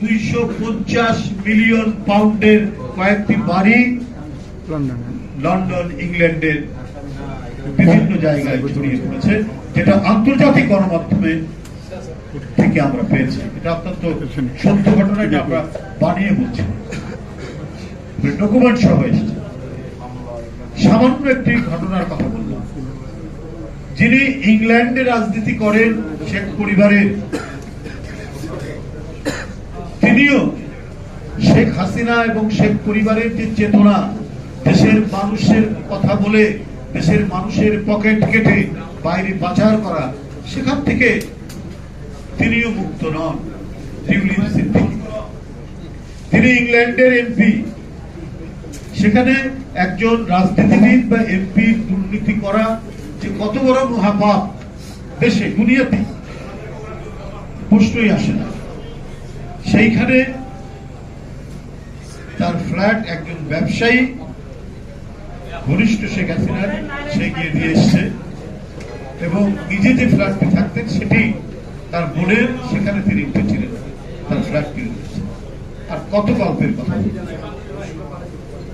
দুইশো পঞ্চাশ মিলিয়ন পাউন্ডের কয়েকটি বাড়ি লন্ডন। ইংল্যান্ডের বিভিন্ন জায়গায় ছড়িয়ে পড়েছে যেটা আন্তর্জাতিক গণমাধ্যমে থেকে আমরা পেয়েছি। এটা অত্যন্ত সত্য ঘটনা এটা আমরা বানিয়ে বলছি। ডকুমেন্ট সহ এসেছে। সামান্য একটি ঘটনার কথা বললাম। যিনি ইংল্যান্ডে রাজনীতি করেন শেখ পরিবারের তিনিও শেখ হাসিনা এবং শেখ পরিবারের যে চেতনা, দেশের মানুষের কথা বলে, দেশের মানুষের পকেট কেটে বাইরে পাচার করা, সেখান থেকে তিনিও মুক্ত নন তিনি ইংল্যান্ডের এমপি। সেখানে একজন রাজনীতিবিদ বা এমপি দুর্নীতি করা যে কত বড় মহাপাপ দেশে, দুনিয়াতে প্রশ্নই আসে না। সেইখানে তার ফ্ল্যাট একজন ব্যবসায়ী, ঘনিষ্ঠ শেখ হাসিনার, সে গিয়ে দিয়ে এসছে। এবং নিজে যে ফ্ল্যাটটি থাকতেন, সেটি তার বোনের, সেখানে তিনি উঠেছিলেন, তার ফ্ল্যাট কিনে আর কত গল্পের কথা।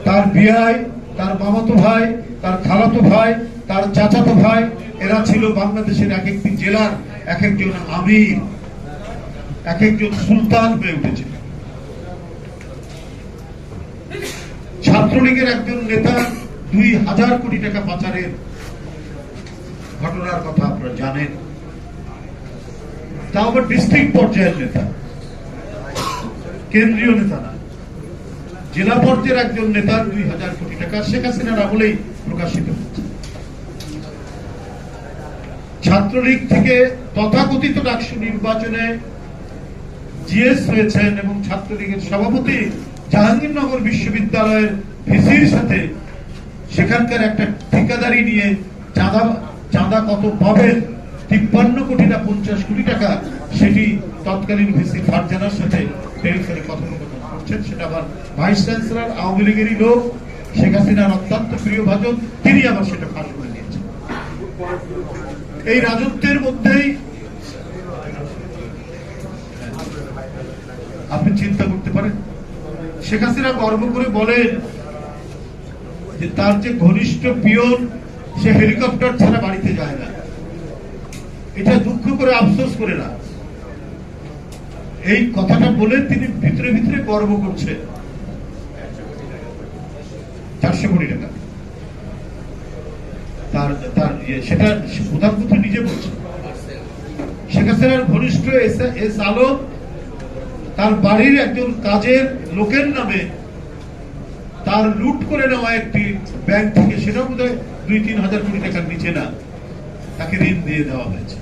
তার বিয়ায়, তার মামাতো ভাই, তার খালাতো ভাই, তার চাচাতো ভাই, এরা ছিল বাংলাদেশের এক একটি জেলার এক একজন আমির। এক একজন সুলতান হয়ে উঠেছিল। ছাত্রলীগের একজন নেতা দুই হাজার কোটি টাকা পাচারের ঘটনার কথা আপনারা জানেন। তা আবার ডিস্ট্রিক্ট পর্যায়ের নেতা। কেন্দ্রীয় নেতা না। জেলা পর্যায়ের একজন নেতার দুই হাজার কোটি টাকা শেখ হাসিনার আমলেই প্রকাশিত হচ্ছে ছাত্রলীগ থেকে তথাকথিত ডাকসু নির্বাচনে জিএস হয়েছেন এবং ছাত্রলীগের সভাপতি জাহাঙ্গীরনগর বিশ্ববিদ্যালয়ের ভিসির সাথে সেখানকার একটা ঠিকাদারি নিয়ে চাঁদা চাঁদা কত পাবেন? তিপ্পান্ন কোটি না পঞ্চাশ কোটি টাকা? সেটি তৎকালীন ভিসি ফারজানার সাথে টেলিফোনে কথোপকথন করছেন। সেটা আবার ভাইস চ্যান্সেলর, আওয়ামী লীগেরই লোক। শেখ হাসিনার অত্যন্ত প্রিয় ভাজন। তিনি আবার সেটা ফাঁস করে দিয়েছেন। এই রাজত্বের মধ্যেই আপনি চিন্তা করতে পারেন। শেখ হাসিনা গর্ব করে বলেন যে তার যে ঘনিষ্ঠ পিয়ন সে হেলিকপ্টার ছাড়া বাড়িতে যায় না। এটা দুঃখ করে আফসোস করে না। এই কথাটা বলে তিনি ভিতরে ভিতরে গর্ব করছে চারশো কোটি টাকা। তার তার ইয়ে, সেটা প্রধানমন্ত্রী নিজে বলছে শেখ হাসিনার ঘনিষ্ঠ এস এস আলম তার বাড়ির একজন কাজের লোকের নামে তার লুট করে নেওয়া একটি ব্যাংক থেকে সেটা বোধ হয় দুই তিন হাজার কোটি টাকার নিচে না, তাকে ঋণ দিয়ে দেওয়া হয়েছে।